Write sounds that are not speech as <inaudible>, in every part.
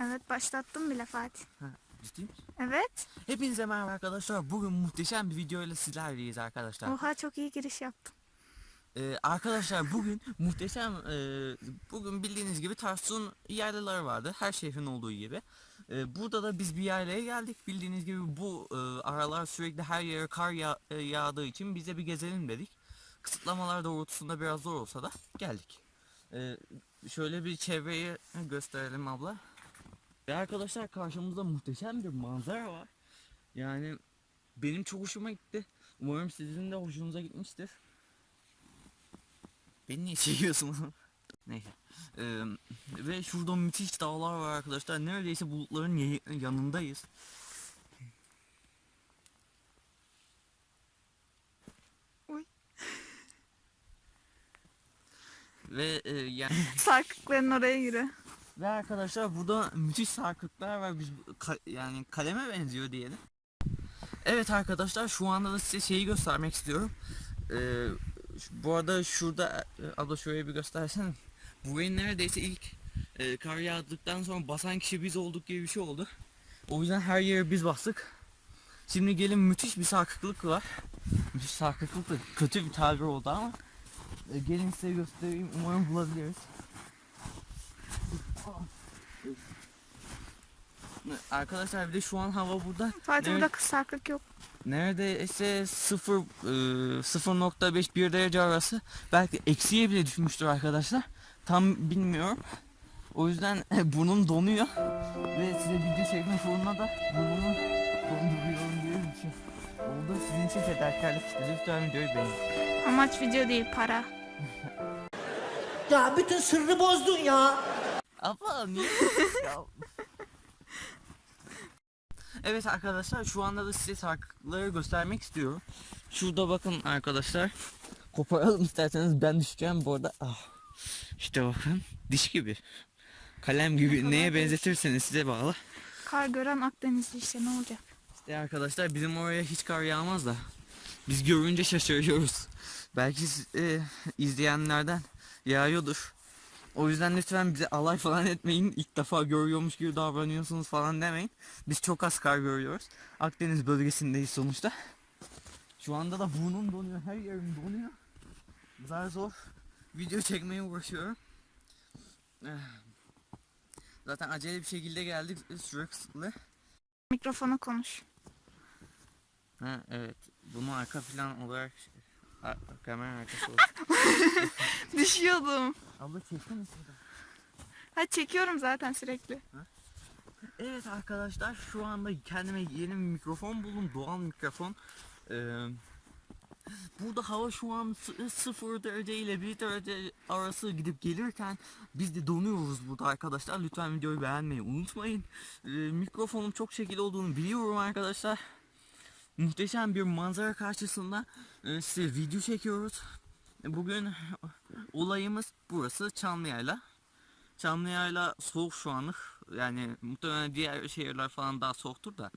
Evet başlattım bile Fatih. Ciddi misin? Evet. Hepinize merhaba arkadaşlar. Bugün muhteşem bir video ile sizlerleyiz arkadaşlar. Oha çok iyi giriş yaptım. Ee, arkadaşlar bugün muhteşem e, bugün bildiğiniz gibi Tarsus'un yaylaları vardı. Her şehrin olduğu gibi. Ee, burada da biz bir yaylaya geldik. Bildiğiniz gibi bu e, aralar sürekli her yere kar ya- e, yağdığı için bize bir gezelim dedik. Kısıtlamalar doğrultusunda biraz zor olsa da geldik. Ee, şöyle bir çevreyi gösterelim abla. Ve arkadaşlar karşımızda muhteşem bir manzara var. Yani benim çok hoşuma gitti. Umarım sizin de hoşunuza gitmiştir. Beni niye çekiyorsun? <laughs> Neyse. Ee, ve şurada müthiş dağlar var arkadaşlar. Neredeyse bulutların yanındayız. Ve e, yani Sarkıkların oraya yürü. Ve arkadaşlar burada müthiş sarkıklar var. Biz ka- yani kaleme benziyor diyelim. Evet arkadaşlar şu anda da size şeyi göstermek istiyorum. Ee, bu arada şurada e, abla şöyle bir göstersene. Burayı neredeyse ilk e, kar yağdıktan sonra basan kişi biz olduk gibi bir şey oldu. O yüzden her yere biz bastık. Şimdi gelin müthiş bir sarkıklık var. Müthiş sarkıklık da kötü bir tabir oldu ama. E, gelin size göstereyim. Umarım bulabiliriz. Arkadaşlar bir de şu an hava burada Evet. burada kız sarkık yok. neredeyse 0 e, 0.5 1 derece arası belki eksiye bile düşmüştür arkadaşlar. Tam bilmiyorum. O yüzden <laughs> burnum donuyor ve size video çekme sorununa da burnumu donduruyorum gibi bir şey oldu. Sizin için fedakarlık işte. Lütfen videoyu beğenin. Amaç video değil para. Ya bütün sırrı bozdun ya. Abla niye? ya. <laughs> Evet arkadaşlar şu anda da size sarkıkları göstermek istiyorum. Şurada bakın arkadaşlar. Koparalım isterseniz ben düşeceğim bu arada. Ah. İşte bakın diş gibi. Kalem gibi neye benzetirseniz size bağlı. Kar gören Akdenizli işte ne olacak? İşte arkadaşlar bizim oraya hiç kar yağmaz da biz görünce şaşırıyoruz. Belki siz, e, izleyenlerden yağıyordur. O yüzden lütfen bize alay falan etmeyin. İlk defa görüyormuş gibi davranıyorsunuz falan demeyin. Biz çok az kar görüyoruz. Akdeniz bölgesindeyiz sonuçta. Şu anda da burnum donuyor, her yerim donuyor. Zar zor video çekmeye uğraşıyorum. Eh. Zaten acele bir şekilde geldik. Süre kısıtlı. Mikrofona konuş. Ha evet. Bunu arka plan olarak ar- kamera arkası <laughs> olarak. Düşüyordum. Abla çekti mi şurada? Ha çekiyorum zaten sürekli. Evet arkadaşlar şu anda kendime yeni bir mikrofon buldum. Doğal mikrofon. Ee, burada hava şu an 0 derece ile 1 derece arası gidip gelirken biz de donuyoruz burada arkadaşlar. Lütfen videoyu beğenmeyi unutmayın. Ee, mikrofonum çok şekil olduğunu biliyorum arkadaşlar. Muhteşem bir manzara karşısında e, size video çekiyoruz. Bugün olayımız burası Çamlıyayla. Çamlıyayla soğuk şu anlık. Yani muhtemelen diğer şehirler falan daha soğuktur da.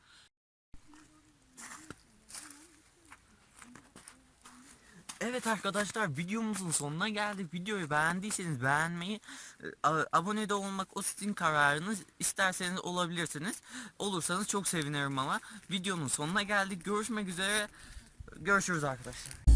Evet arkadaşlar videomuzun sonuna geldik. Videoyu beğendiyseniz beğenmeyi, e, abone de olmak o sizin kararınız. İsterseniz olabilirsiniz. Olursanız çok sevinirim ama. Videonun sonuna geldik. Görüşmek üzere. Görüşürüz arkadaşlar.